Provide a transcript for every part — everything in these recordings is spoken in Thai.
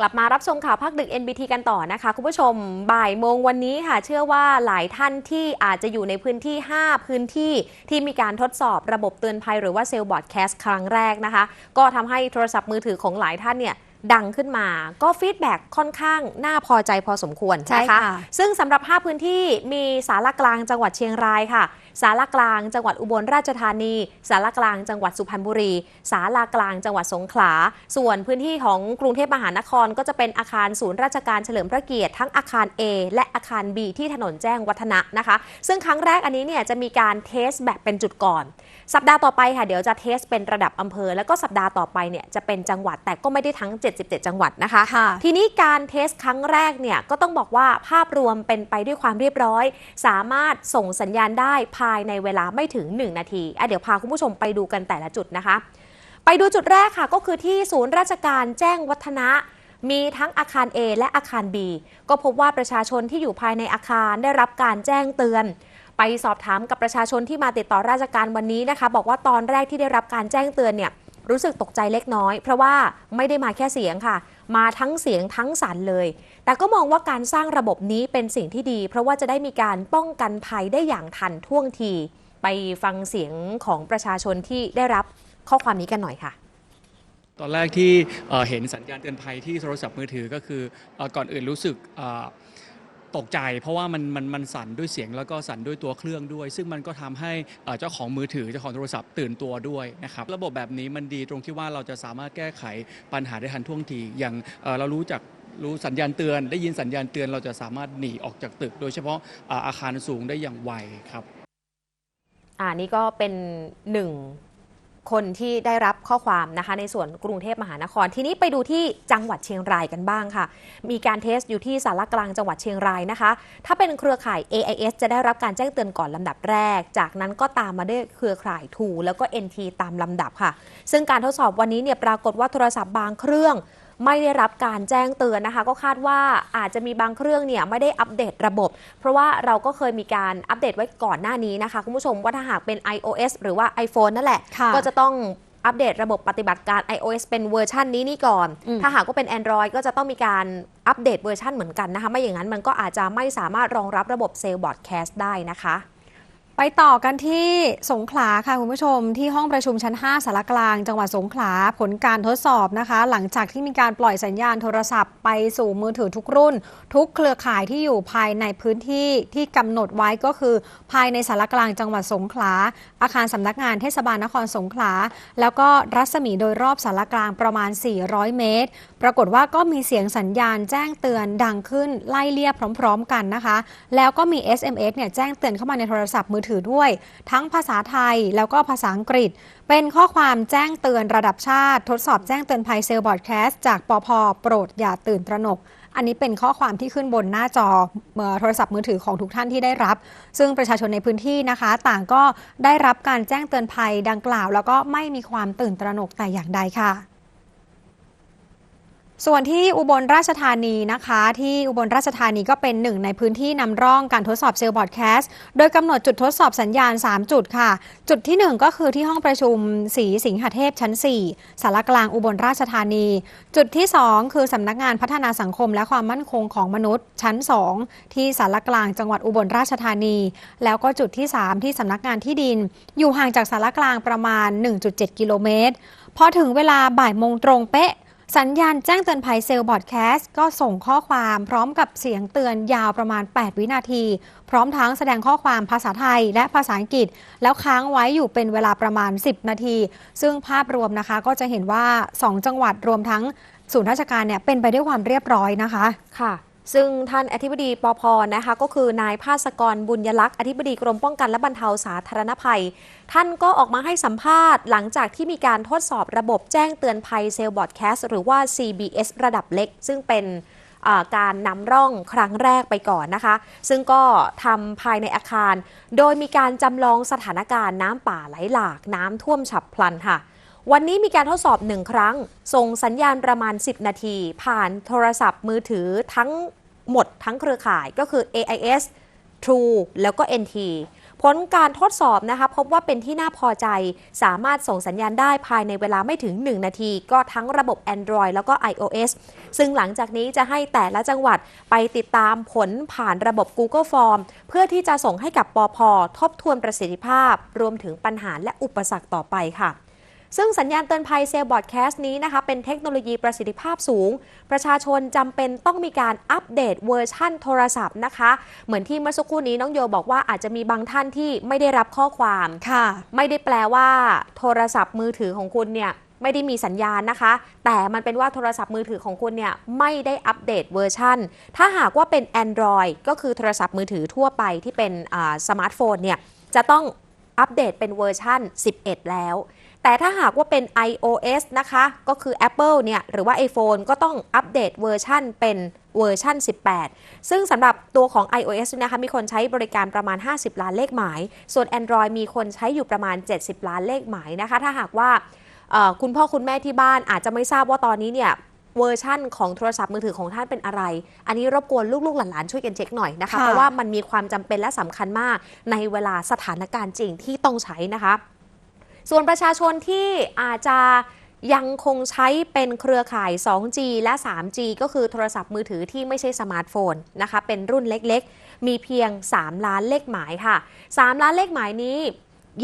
กลับมารับชมข่าวภาคดึก NBT กันต่อนะคะ คุณผู้ชมบ่ายโมงวันนี้ค่ะ เชื่อว่าหลายท่านที่อาจจะอยู่ในพื้นที่ 5 พื้นที่ที่มีการทดสอบระบบเตือนภัยหรือว่าเซลล์บอร์ดแคสต์ครั้งแรกนะคะ ก็ทำให้โทรศัพท์มือถือของหลายท่านเนี่ยดังขึ้นมา ก็ฟีดแบ็กค่อนข้างน่าพอใจพอสมควรใช่นะคะค่ะ ซึ่งสำหรับ 5 พื้นที่มีสารกลางจังหวัดเชียงรายค่ะสารกลางจังหวัดอุบลราชธานี สารกลางจังหวัดสุพรรณบุรี สารากลางจังหวัดสงขลา ส่วนพื้นที่ของกรุงเทพมหานครก็จะเป็นอาคารศูนย์ราชการเฉลิมพระเกียรติทั้งอาคาร A และอาคาร B ที่ถนนแจ้งวัฒนะนะคะ ซึ่งครั้งแรกอันนี้เนี่ยจะมีการเทสแบบเป็นจุดก่อน สัปดาห์ต่อไปค่ะเดี๋ยวจะเทสเป็นระดับอำเภอ แล้วก็สัปดาห์ต่อไปเนี่ยจะเป็นจังหวัดแต่ก็ไม่ได้ทั้ง 77 จังหวัดนะคะค่ะทีนี้การเทสครั้งแรกเนี่ยก็ต้องบอกว่าภาพรวมเป็นไปด้วยความเรียบร้อย สามารถส่งสัญญาณได้ภายในเวลาไม่ถึง 1 นาทีอะเดี๋ยวพาคุณผู้ชมไปดูกันแต่ละจุดนะคะ ไปดูจุดแรกค่ะก็คือที่ศูนย์ราชการแจ้งวัฒนะมีทั้งอาคาร A และอาคาร B ก็พบว่าประชาชนที่อยู่ภายในอาคารได้รับการแจ้งเตือน ไปสอบถามกับประชาชนที่มาติดต่อราชการวันนี้นะคะ บอกว่าตอนแรกที่ได้รับการแจ้งเตือนเนี่ย รู้สึกตกใจเล็กน้อย เพราะว่าไม่ได้มาแค่เสียงค่ะ มาทั้งเสียงทั้งสันเลย แต่ก็มองว่าการสร้างระบบนี้เป็นสิ่งที่ดี เพราะว่าจะได้มีการป้องกันภัยได้อย่างทันท่วงที ไปฟังเสียงของประชาชนที่ได้รับข้อความนี้กันหน่อยค่ะตอนแรกที่เห็นสัญญาณเตือนภัยที่โทรศัพท์มือถือก็คือก่อนอื่นรู้สึก ตกใจเพราะว่ามันมันมันสั่นด้วยเสียงแล้วก็สั่นด้วยตัวเครื่องด้วย ซึ่งมันก็ทำให้เอ่อเจ้าของมือถือเจ้าของโทรศัพท์ตื่นตัวด้วยนะครับระบบแบบนี้มันดีตรงที่ว่าเราจะสามารถแก้ไขปัญหาได้ทันท่วงทีอย่างเอ่อเรารู้จักรู้สัญญาณเตือน ได้ยินสัญญาณเตือนเราจะสามารถหนีออกจากตึก โดยเฉพาะอ่าอาคารสูงได้อย่างไวครับ อ่านี่ก็เป็นหนึ่ง คนที่ได้รับข้อความนะคะในส่วนกรุงเทพมหานคร ทีนี้ไปดูที่จังหวัดเชียงรายกันบ้างค่ะ มีการเทสอยู่ที่สารกลางจังหวัดเชียงรายนะคะ ถ้าเป็นเครือข่าย AIS จะได้รับการแจ้งเตือนก่อนลำดับแรก จากนั้นก็ตามมาด้วยเครือข่ายทูแล้วก็ NT ตามลำดับค่ะ ซึ่งการทดสอบวันนี้เนี่ยปรากฏว่าโทรศัพท์บางเครื่อง ไม่ได้รับการแจ้งเตือนนะคะ ก็คาดว่าอาจจะมีบางเครื่องเนี่ยไม่ได้อัปเดตระบบ เพราะว่าเราก็เคยมีการอัปเดตไว้ก่อนหน้านี้นะคะ คุณผู้ชมว่าถ้าหากเป็น iOS หรือว่า iPhone นั่นแหละค่ะก็จะต้องอัปเดตระบบปฏิบัติการ iOS เป็นเวอร์ชันนี้นี่ก่อนอืมถ้าหากว่าเป็น Android ก็จะต้องมีการอัปเดตเวอร์ชันเหมือนกันนะคะ ไม่อย่างนั้นมันก็อาจจะไม่สามารถรองรับระบบเซลล์บอร์ดแคสต์ได้นะคะ ไปต่อกันที่สงขลาค่ะคุณผู้ชม ที่ห้องประชุมชั้น 5สารกลาง จังหวัดสงขลาผลการทดสอบนะคะ หลังจากที่มีการปล่อยสัญญาณโทรศัพท์ไปสู่มือถือทุกรุ่น ทุกเครือข่ายที่อยู่ภายในพื้นที่ที่กำหนดไว้ก็คือ ภายในสารกลางจังหวัดสงขลา อาคารสำนักงานเทศบาลนครสงขลา แล้วก็รัศมีโดยรอบสารกลางประมาณ 400 เมตร ปรากฏว่าก็มีเสียงสัญญาณแจ้งเตือนดังขึ้นไล่เลี่ยพร้อม ๆ กันนะคะ แล้วก็มี SMS เนี่ยแจ้งเตือนเข้ามาในโทรศัพท์มือถือด้วย ทั้งภาษาไทยแล้วก็ภาษาอังกฤษ เป็นข้อความแจ้งเตือนระดับชาติ ทดสอบแจ้งเตือนภัยเซลล์บอร์ดแคสต์จากปพโปรดอย่าตื่นตระหนก อันนี้เป็นข้อความที่ขึ้นบนหน้าจอโทรศัพท์มือถือของทุกท่านที่ได้รับ ซึ่งประชาชนในพื้นที่นะคะ ต่างก็ได้รับการแจ้งเตือนภัยดังกล่าว แล้วก็ไม่มีความตื่นตระหนกแต่อย่างใดค่ะ ส่วนที่อุบลราชธานีนะคะ ที่อุบลราชธานีก็เป็นหนึ่งในพื้นที่นำร่องการทดสอบเซลล์บอร์ดแคสต์โดยกำหนดจุดทดสอบสัญญาณ 3 จุดค่ะ จุดที่ 1 ก็คือที่ห้องประชุมศรีสิงหเทพชั้น 4สารกลางอุบลราชธานี จุดที่ 2 คือสำนักงานพัฒนาสังคมและความมั่นคงของมนุษย์ชั้น 2 ที่สารกลางจังหวัดอุบลราชธานี แล้วก็จุดที่ 3 ที่สำนักงานที่ดิน อยู่ห่างจากสารกลางประมาณ 1.7 กิโลเมตรพอถึงเวลาบ่ายโมงตรงเป๊ะ สัญญาณแจ้งเตือนภัยเซลล์บอร์ดแคสต์ก็ส่งข้อความพร้อมกับเสียงเตือนยาวประมาณ 8 วินาที พร้อมทั้งแสดงข้อความภาษาไทยและภาษาอังกฤษ แล้วค้างไว้อยู่เป็นเวลาประมาณ 10 นาที ซึ่งภาพรวมนะคะก็จะเห็นว่า 2 จังหวัดรวมทั้งศูนย์ราชการเนี่ยเป็นไปด้วยความเรียบร้อยนะคะ ค่ะ ซึ่งท่านอธิบดีปพนะคะก็คือนายภาสกรบุญยลักษณ์อธิบดีกรมป้องกันและบรรเทาสาธารณภัย ท่านก็ออกมาให้สัมภาษณ์ หลังจากที่มีการทดสอบระบบแจ้งเตือนภัยเซลล์บอร์ดแคสต์หรือว่า CBS ระดับเล็ก ซึ่งเป็นการนำร่องครั้งแรกไปก่อนนะคะ ซึ่งก็ทำภายในอาคาร โดยมีการจำลองสถานการณ์น้ำป่าไหลหลาก น้ำท่วมฉับพลันค่ะ วันนี้มีการทดสอบหนึ่งครั้ง ส่งสัญญาณประมาณ 10 นาที ผ่านโทรศัพท์มือถือทั้ง หมดทั้งเครือข่ายก็คือ AIS True แล้วก็ NT ผลการทดสอบนะคะพบว่าเป็นที่น่าพอใจ สามารถส่งสัญญาณได้ภายในเวลาไม่ถึง 1 นาที ก็ทั้งระบบ Android แล้วก็ iOS ซึ่งหลังจากนี้จะให้แต่ละจังหวัดไปติดตามผลผ่านระบบ Google Form เพื่อที่จะส่งให้กับปอพทบทวนประสิทธิภาพ รวมถึงปัญหาและอุปสรรคต่อไปค่ะ ซึ่งสัญญาณเตือนภัยเซลบอร์ดแคสต์นี้นะคะ เป็นเทคโนโลยีประสิทธิภาพสูง ประชาชนจำเป็นต้องมีการอัปเดตเวอร์ชั่นโทรศัพท์นะคะ เหมือนที่เมื่อสักครู่นี้น้องโยบอกว่าอาจจะมีบางท่านที่ไม่ได้รับข้อความค่ะ ไม่ได้แปลว่า โทรศัพท์มือถือของคุณเนี่ยไม่ได้มีสัญญาณนะคะ แต่มันเป็นว่าโทรศัพท์มือถือของคุณเนี่ยไม่ได้อัปเดตเวอร์ชันถ้าหากว่าเป็น Android ก็คือโทรศัพท์มือถือทั่วไปที่เป็นสมาร์ทโฟนเนี่ยจะต้องอัปเดตเป็นเวอร์ชัน11 แล้ว แต่ถ้าหากว่าเป็น iOS นะคะ ก็คือ Apple เนี่ยหรือว่า iPhone ก็ต้องอัปเดตเวอร์ชันเป็นเวอร์ชัน18 ซึ่งสำหรับตัวของ iOS นะคะมีคนใช้บริการประมาณ 50 ล้านเลขหมาย ส่วน Android มีคนใช้อยู่ประมาณ 70 ล้านเลขหมายนะคะ ถ้าหากว่าเอ่อคุณพ่อคุณแม่ที่บ้านอาจจะไม่ทราบว่าตอนนี้เนี่ยเวอร์ชั่นของโทรศัพท์มือถือของท่านเป็นอะไร อันนี้รบกวนลูกๆหลานๆช่วยกันเช็คหน่อยนะคะค่ะเพราะว่ามันมีความจำเป็นและสำคัญมากในเวลาสถานการณ์จริงที่ต้องใช้นะคะ ส่วนประชาชนที่อาจจะยังคงใช้เป็นเครือข่าย 2G และ 3G ก็คือโทรศัพท์มือถือที่ไม่ใช่สมาร์ทโฟนนะคะ เป็นรุ่นเล็กๆ มีเพียง 3 ล้านเลขหมายค่ะ 3 ล้านเลขหมายนี้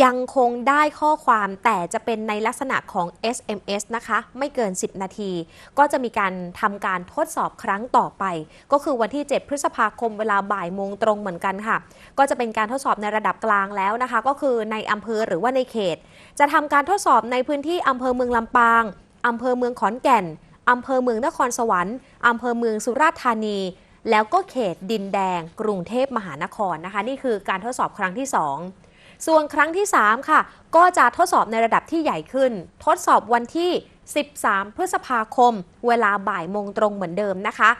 ยังคงได้ข้อความแต่จะเป็นในลักษณะของ SMS นะคะ ไม่เกิน 10 นาที ก็จะมีการทำการทดสอบครั้งต่อไป ก็คือวันที่ 7 พฤษภาคมเวลาบ่ายโมงตรงเหมือนกันค่ะ ก็จะเป็นการทดสอบในระดับกลางแล้วนะคะ ก็คือในอำเภอหรือว่าในเขต จะทำการทดสอบในพื้นที่อำเภอเมืองลำปางอำเภอเมืองขอนแก่นอำเภอเมืองนครสวรรค์อำเภอเมืองสุราษฎร์ธานีแล้วก็เขตดินแดง กรุงเทพมหานครนะคะ นี่คือการทดสอบครั้งที่ 2 ส่วนครั้งที่ 3 ค่ะ ก็จะทดสอบในระดับที่ใหญ่ขึ้น ทดสอบวันที่ 13 พฤษภาคม เวลาบ่ายโมงตรงเหมือนเดิมนะคะ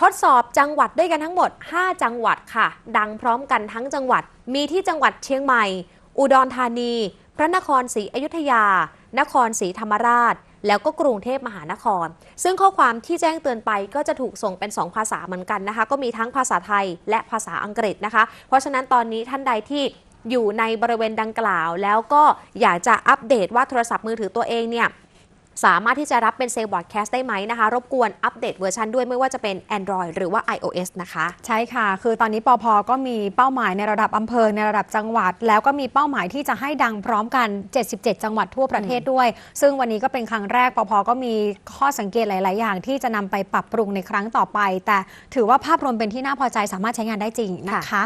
ทดสอบจังหวัดด้วยกันทั้งหมด 5 จังหวัดค่ะ ดังพร้อมกันทั้งจังหวัด มีที่จังหวัดเชียงใหม่ อุดรธานี พระนครศรีอยุธยา นครศรีธรรมราชแล้วก็กรุงเทพมหานคร ซึ่งข้อความที่แจ้งเตือนไปก็จะถูกส่งเป็น 2 ภาษาเหมือนกันนะคะ ก็มีทั้งภาษาไทยและภาษาอังกฤษนะคะ เพราะฉะนั้นตอนนี้ท่านใดที่ อยู่ในบริเวณดังกล่าว แล้วก็อยากจะอัปเดตว่าโทรศัพท์มือถือตัวเองเนี่ยสามารถที่จะรับเป็นเซลล์บอร์ดแคสต์ได้ไหมนะคะ รบกวนอัปเดตเวอร์ชันด้วยไม่ว่าจะเป็น Android หรือว่า iOS นะคะ ใช่ค่ะ คือตอนนี้ปอพก็มีเป้าหมายในระดับอำเภอในระดับจังหวัด แล้วก็มีเป้าหมายที่จะให้ดังพร้อมกัน 77 จังหวัดทั่วประเทศด้วย ซึ่งวันนี้ก็เป็นครั้งแรกปอพก็มีข้อสังเกตหลาย ๆ อย่างที่จะนำไปปรับปรุงในครั้งต่อไป แต่ถือว่าภาพรวมเป็นที่น่าพอใจสามารถใช้งานได้จริงนะคะ